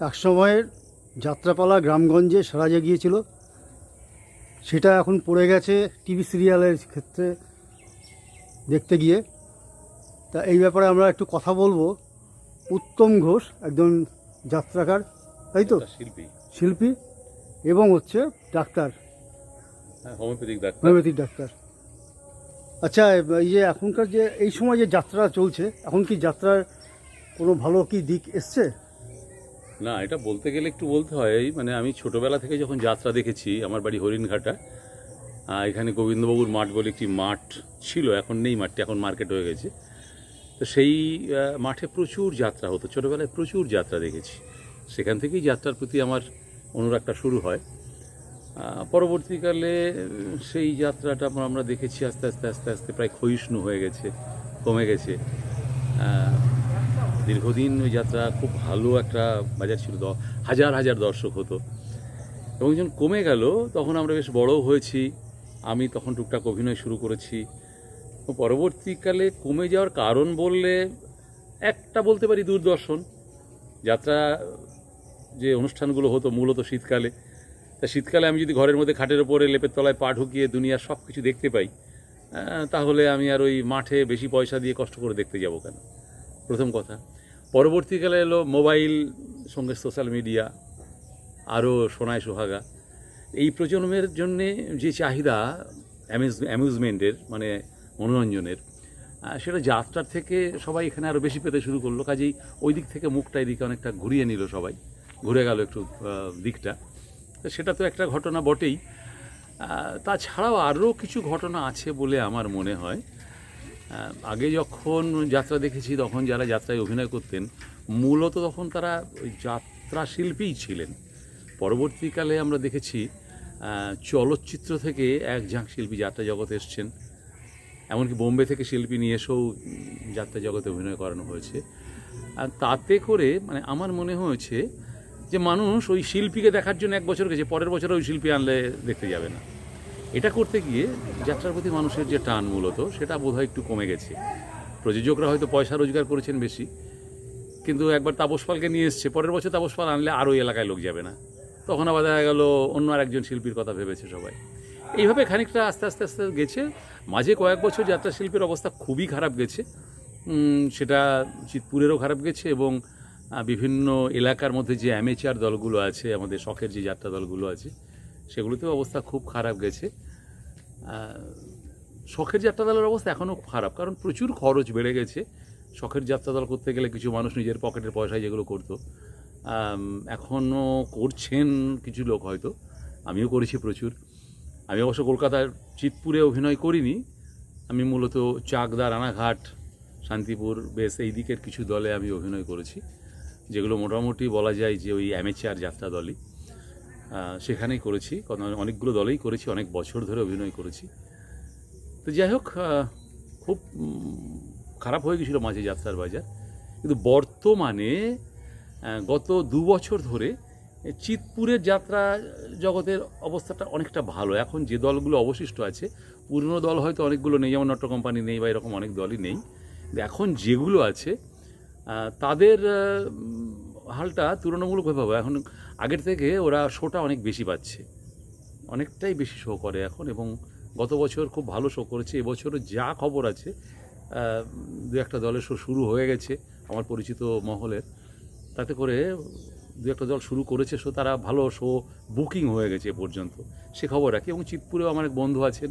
এক সময়ের যাত্রাপালা গ্রামগঞ্জে সরাজে গিয়েছিল সেটা এখন পড়ে গেছে টিভি সিরিয়ালের ক্ষেত্রে দেখতে গিয়ে। তা এই ব্যাপারে আমরা একটু কথা বলব। উত্তম ঘোষ একজন যাত্রাকার তাই তো? শিল্পী। শিল্পী এবং হচ্ছে ডাক্তার। হ্যাঁ হোমিওপ্যাথিক ডাক্তার। Homeopathic doctor. আচ্ছা এই যে এখনকার যে এই সময় যে যাত্রা চলছে এখন কি যাত্রার কোনো ভালো কি দিক এসছে? না, এটা বলতে গেলে একটু বলতে হয় মানে আমি ছোটবেলা থেকে যখন যাত্রা দেখেছি, আমার বাড়ি হরিণঘাটা এখানে গোবিন্দবাবুর মাঠ বলে একটি মাঠ ছিল, এখন নেই মাঠটি, এখন মার্কেট হয়ে গেছে। তো সেই মাঠে প্রচুর যাত্রা হতো, ছোটোবেলায় প্রচুর যাত্রা দেখেছি। সেখান থেকেই যাত্রার প্রতি আমার অনুরাগটা শুরু হয়। পরবর্তীকালে, সেই যাত্রাটা আমরা- দেখেছি আস্তে আস্তে আস্তে আস্তে প্রায় ক্ষয়িষ্ণু হয়ে গেছে, কমে গেছে। দীর্ঘদিন ওই যাত্রা খুব ভালো একটা বাজার ছিল হাজার হাজার দর্শক হতো। এবং যখন কমে গেল, তখন আমরা বেশ বড়ও হয়েছি। আমি তখন টুকটাক অভিনয় শুরু করেছি। পরবর্তীকালে কমে যাওয়ার কারণ বললে একটা বলতে পারি দূরদর্শন। যাত্রা যে অনুষ্ঠানগুলো হতো মূলত শীতকালে, তা শীতকালে আমি যদি ঘরের মধ্যে খাটের ওপরে লেপের তলায় পা ঢুকিয়ে দুনিয়ার সব কিছু দেখতে পাই তাহলে আমি আর ওই মাঠে বেশি পয়সা দিয়ে কষ্ট করে দেখতে যাব কেন? প্রথম কথা। পরবর্তীকালে এলো মোবাইল, সঙ্গে সোশ্যাল মিডিয়া, আরও সোনায় সোহাগা। এই প্রজন্মের জন্যে যে চাহিদা অ্যামিউজমেন্টের মানে মনোরঞ্জনের সেটা যাত্রার থেকে সবাই এখানে আরও বেশি পেতে শুরু করল। কাজেই ওই দিক থেকে মুখটা এদিকে অনেকটা ঘুরিয়ে নিল সবাই। ঘুরে গেল একটু দিকটা। সেটা তো একটা ঘটনা বটেই। তাছাড়াও আরও কিছু ঘটনা আছে বলে আমার মনে হয়। আগে যখন যাত্রা দেখেছি, তখন যারা যাত্রায় অভিনয় করতেন, মূলত তখন তারা ওই যাত্রা শিল্পীই ছিলেন। পরবর্তীকালে আমরা দেখেছি চলচ্চিত্র থেকে এক ঝাঁক শিল্পী যাত্রা জগতে এসছেন। এমনকি বোম্বে থেকে শিল্পী নিয়ে এসেও যাত্রা জগতে অভিনয় করানো হয়েছে। আর তাতে করে মানে আমার মনে হয়েছে যে মানুষ ওই শিল্পীকে দেখার জন্য এক বছর গেছে, পরের বছর ওই শিল্পী আনলে দেখতে যাবে না। এটা করতে গিয়ে যাত্রার প্রতি মানুষের যে টান মূলত, সেটা বোধহয় একটু কমে গেছে। প্রযোজকরা হয়তো পয়সা রোজগার করেছেন বেশি, কিন্তু একবার তাপস পালকে নিয়ে এসছে, পরের বছর তাপস পাল আনলে আরও এলাকায় লোক যাবে না। তখন আবার দেখা গেল অন্য আর একজন শিল্পীর কথা ভেবেছে সবাই। এইভাবে খানিকটা আস্তে আস্তে আস্তে গেছে। মাঝে কয়েক বছর যাত্রা শিল্পের অবস্থা খুবই খারাপ গেছে। সেটা চিতপুরেরও খারাপ গেছে এবং বিভিন্ন এলাকার মধ্যে যে অ্যামেচার দলগুলো আছে, আমাদের শখের যে যাত্রা দলগুলো আছে সেগুলোতেও অবস্থা খুব খারাপ গেছে। শখের যাত্রা দলের অবস্থা এখনও খারাপ, কারণ প্রচুর খরচ বেড়ে গেছে। শখের যাত্রা দল করতে গেলে কিছু মানুষ নিজের পকেটের পয়সায় যেগুলো করতো। এখনও করছেন কিছু লোক হয়তো, আমিও করেছি প্রচুর। আমি অবশ্য কলকাতার চিতপুরে অভিনয় করিনি। আমি মূলত চাকদা, রানাঘাট, শান্তিপুর বেশ এই দিকের কিছু দলে আমি অভিনয় করেছি, যেগুলো মোটামুটি বলা যায় যে ওই অ্যামেচার যাত্রা দলই। সেখানেই করেছি। অনেকগুলো দলেই করেছি, অনেক বছর ধরে অভিনয় করেছি। তো যাই হোক খুব খারাপ হয়ে গেছিল মাঝে যাত্রার বাজার। কিন্তু বর্তমানে গত দু বছর ধরে চিতপুরের যাত্রা জগতের অবস্থাটা অনেকটা ভালো। এখন যে দলগুলো অবশিষ্ট আছে, পুরনো দল হয়তো অনেকগুলো নেই, যেমন নট্য কোম্পানি নেই বা এরকম অনেক দলই নেই। এখন যেগুলো আছে তাদের হালটা তুলনামূলকভাবে এখন আগের থেকে ওরা শোটা অনেক বেশি পাচ্ছে। অনেকটাই বেশি শো করে এখন এবং গত বছর খুব ভালো শো করেছে। এবছরও যা খবর আছে দু একটা দলের শো শুরু হয়ে গেছে আমার পরিচিত মহলের। তাতে করে দু একটা দল শুরু করেছে শো তারা ভালো শো বুকিং হয়ে গেছে এ পর্যন্ত সে খবর রাখি এবং চিতপুরেও আমার এক বন্ধু আছেন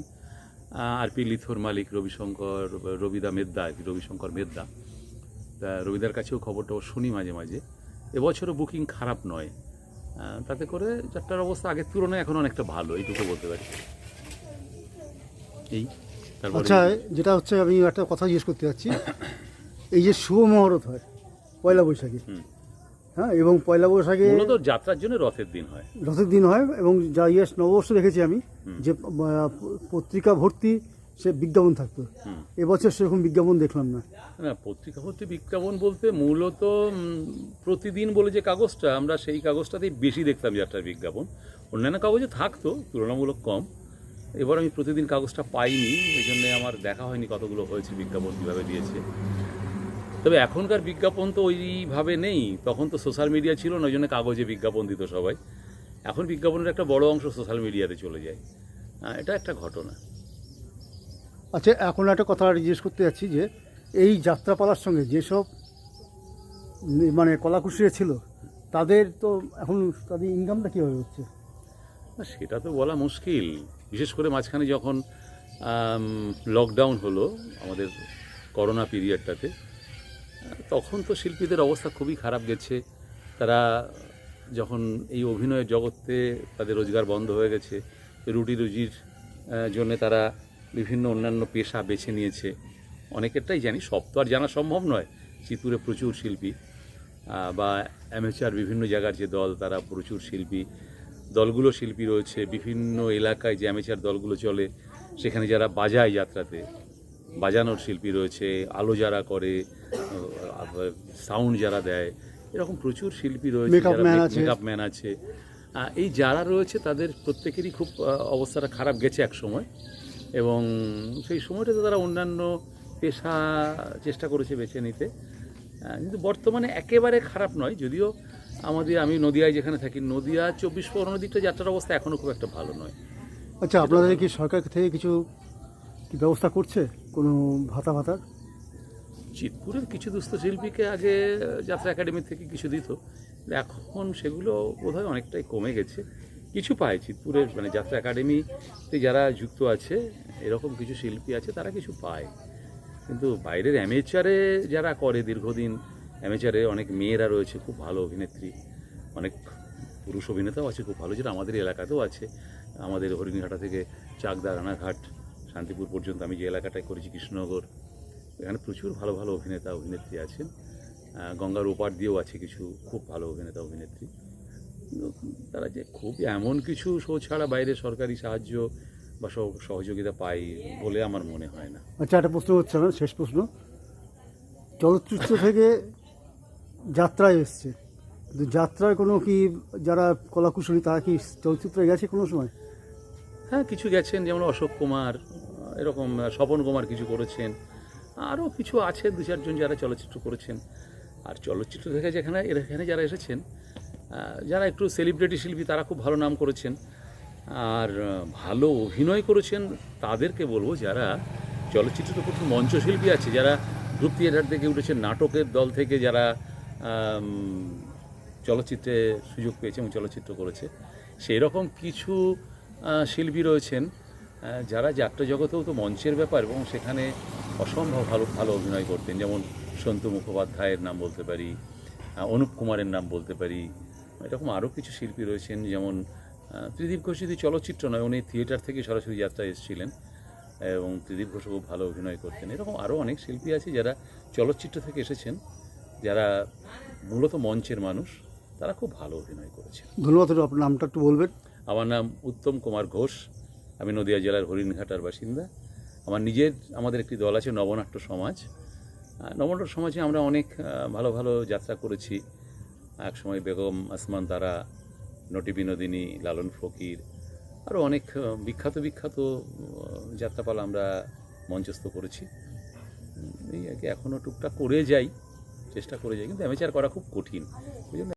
আর পি লিথোর মালিক রবিশঙ্কর, রবিদা মেদ্দা, আর কি রবিশঙ্কর মেদ্দা। তা রবিদার কাছেও খবরটা শুনি মাঝে মাঝে। এবছরও বুকিং খারাপ নয়। তাতে করে যাত্রার অবস্থা আগের তুলনায় এখন অনেকটা ভালো এইটুকু বলতে পারি। এই আচ্ছা যেটা হচ্ছে আমি একটা কথা জিজ্ঞেস করতে চাচ্ছি এই যে শুভ মহরত হয় পয়লা বৈশাখী। হ্যাঁ এবং পয়লা বৈশাখে মূলত যাত্রার জন্য রথের দিন হয়। রথের দিন হয় এবং যা ইয়েস নববর্ষ দেখেছি আমি যে পত্রিকা ভর্তি সে বিজ্ঞাপন থাকতো। হুম। এবছর সেরকম বিজ্ঞাপন দেখলাম না। না পত্রিকা ভর্তি বিজ্ঞাপন বলতে মূলত প্রতিদিন বলে যে কাগজটা আমরা সেই কাগজটাতেই বেশি দেখতাম যাত্রার বিজ্ঞাপন। অন্যান্য কাগজে থাকতো তুলনামূলক কম। এবার আমি প্রতিদিন কাগজটা পাইনি এই জন্য আমার দেখা হয়নি কতগুলো হয়েছে বিজ্ঞাপন কীভাবে দিয়েছে। তবে এখনকার বিজ্ঞাপন তো ওইভাবে নেই। তখন তো সোশ্যাল মিডিয়া ছিল না ওই জন্য কাগজে বিজ্ঞাপন দিত সবাই। এখন বিজ্ঞাপনের একটা বড় অংশ সোশ্যাল মিডিয়াতে চলে যায়। এটা একটা ঘটনা। আচ্ছা এখন একটা কথা জিজ্ঞেস করতে যাচ্ছি যে, এই যাত্রাপালার সঙ্গে যেসব মানে কলাকুশলীরা ছিল, তাদের তো এখন তাদের ইনকামটা কীভাবে হচ্ছে? সেটা তো বলা মুশকিল। বিশেষ করে মাঝখানে যখন লকডাউন হলো আমাদের করোনা পিরিয়ডটাতে তখন তো শিল্পীদের অবস্থা খুবই খারাপ গেছে। তারা যখন এই অভিনয়ের জগতে তাদের রোজগার বন্ধ হয়ে গেছে রুটি রুজির জন্য তারা বিভিন্ন অন্যান্য পেশা বেছে নিয়েছে। অনেকেরটাই জানি সব তো আর জানা সম্ভব নয়। চিতুরে প্রচুর শিল্পী বা অ্যামেচার বিভিন্ন জায়গার যে দল তারা প্রচুর শিল্পী। দলগুলো শিল্পী রয়েছে বিভিন্ন এলাকায় যে অ্যামেচার দলগুলো চলে সেখানে যারা বাজায় যাত্রাতে বাজানোর শিল্পী রয়েছে আলো যারা করে সাউন্ড যারা দেয় এরকম প্রচুর শিল্পী রয়েছে মেকআপ ম্যান আছে। এই যারা রয়েছে তাদের প্রত্যেকেরই খুব অবস্থাটা খারাপ গেছে এক সময়। এবং সেই সময়টাতে তারা অন্যান্য পেশা চেষ্টা করেছে বেছে নিতে। কিন্তু বর্তমানে একেবারে খারাপ নয় যদিও আমাদের আমি নদিয়ায় যেখানে থাকি নদিয়া চব্বিশ পরগনার দিকটা যাত্রার অবস্থা এখনও খুব একটা ভালো নয়। আচ্ছা আপনাদের কি সরকার থেকে কিছু কি ব্যবস্থা করছে কোনো ভাতা ভাতার? চিতপুরের কিছু দুস্থ শিল্পীকে আগে যাত্রা একাডেমি থেকে কিছু দিত। এখন সেগুলো বোধহয় অনেকটাই কমে গেছে। কিছু পায় চিতপুরের মানে যাত্রা একাডেমিতে যারা যুক্ত আছে, এরকম কিছু শিল্পী আছে, তারা কিছু পায়। কিন্তু বাইরের অ্যামেচারে যারা করে দীর্ঘদিন অ্যামেচারে অনেক মেয়েরা রয়েছে, খুব ভালো অভিনেত্রী, অনেক পুরুষ অভিনেতাও আছে, খুব ভালো, যেটা আমাদের এলাকাতেও আছে। আমাদের হরিণঘাটা থেকে চাকদা, রানাঘাট, শান্তিপুর পর্যন্ত আমি যে এলাকাটায় করেছি, কৃষ্ণনগর, এখানে প্রচুর ভালো ভালো অভিনেতা, অভিনেত্রী আছেন। গঙ্গার ওপার দিয়েও আছে কিছু খুব ভালো অভিনেতা, অভিনেত্রী। তারা যে খুব এমন কিছু শো ছাড়া বাইরে সরকারি সাহায্য বা সহ- সহযোগিতা পাই বলে আমার মনে হয় না। আচ্ছা একটা প্রশ্ন হচ্ছে না শেষ প্রশ্ন। চলচ্চিত্র থেকে যাত্রায় এসছে। কিন্তু যাত্রায় কোনো কি যারা কলাকুশলী তারা কি চলচ্চিত্রে গেছে কোনো সময়? হ্যাঁ কিছু গেছেন যেমন অশোক কুমার এরকম স্বপন কুমার কিছু করেছেন। আরও কিছু আছে দু চারজন যারা চলচ্চিত্র করেছেন। আর চলচ্চিত্র থেকে যেখানে এখানে যারা এসেছেন যারা একটু সেলিব্রিটি শিল্পী, তারা খুব ভালো নাম করেছেন। আর ভালো অভিনয় করেছেন, তাদেরকে বলব যারা চলচ্চিত্রে প্রচুর মঞ্চশিল্পী আছে, যারা গ্রুপ থিয়েটার থেকে উঠেছেন, নাটকের দল থেকে যারা চলচ্চিত্রে সুযোগ পেয়েছে এবং চলচ্চিত্র করেছে সেই রকম কিছু শিল্পী রয়েছেন যারা যাত্রা জগতেও তো মঞ্চের ব্যাপার এবং সেখানে অসম্ভব ভালো ভালো অভিনয় করতেন। যেমন সন্তু মুখোপাধ্যায়ের নাম বলতে পারি অনুপ কুমারের নাম বলতে পারি এরকম আরও কিছু শিল্পী রয়েছেন যেমন ত্রিদীপ ঘোষ যদি চলচ্চিত্র নয় উনি থিয়েটার থেকে সরাসরি যাত্রায় এসেছিলেন এবং ত্রিদীপ ঘোষ খুব ভালো অভিনয় করতেন। এরকম আরও অনেক শিল্পী আছে যারা চলচ্চিত্র থেকে এসেছেন যারা মূলত মঞ্চের মানুষ তারা খুব ভালো অভিনয় করেছেন। ধন্যবাদ আপনার নামটা একটু বলবেন। আমার নাম উত্তম কুমার ঘোষ আমি নদিয়া জেলার হরিণঘাটার বাসিন্দা। আমার নিজের আমাদের একটি দল আছে নবনাট্য সমাজ। নবনাট্য সমাজে আমরা অনেক ভালো ভালো যাত্রা করেছি। একসময় বেগম আসমান তারা, নটি বিনোদিনী, লালন ফকির আরও অনেক বিখ্যাত বিখ্যাত যাত্রাপালা আমরা মঞ্চস্থ করেছি। এই আর কি এখনও টুকটাক করে যাই, চেষ্টা করে যাই, কিন্তু অ্যামেচার করা খুব কঠিন। ওই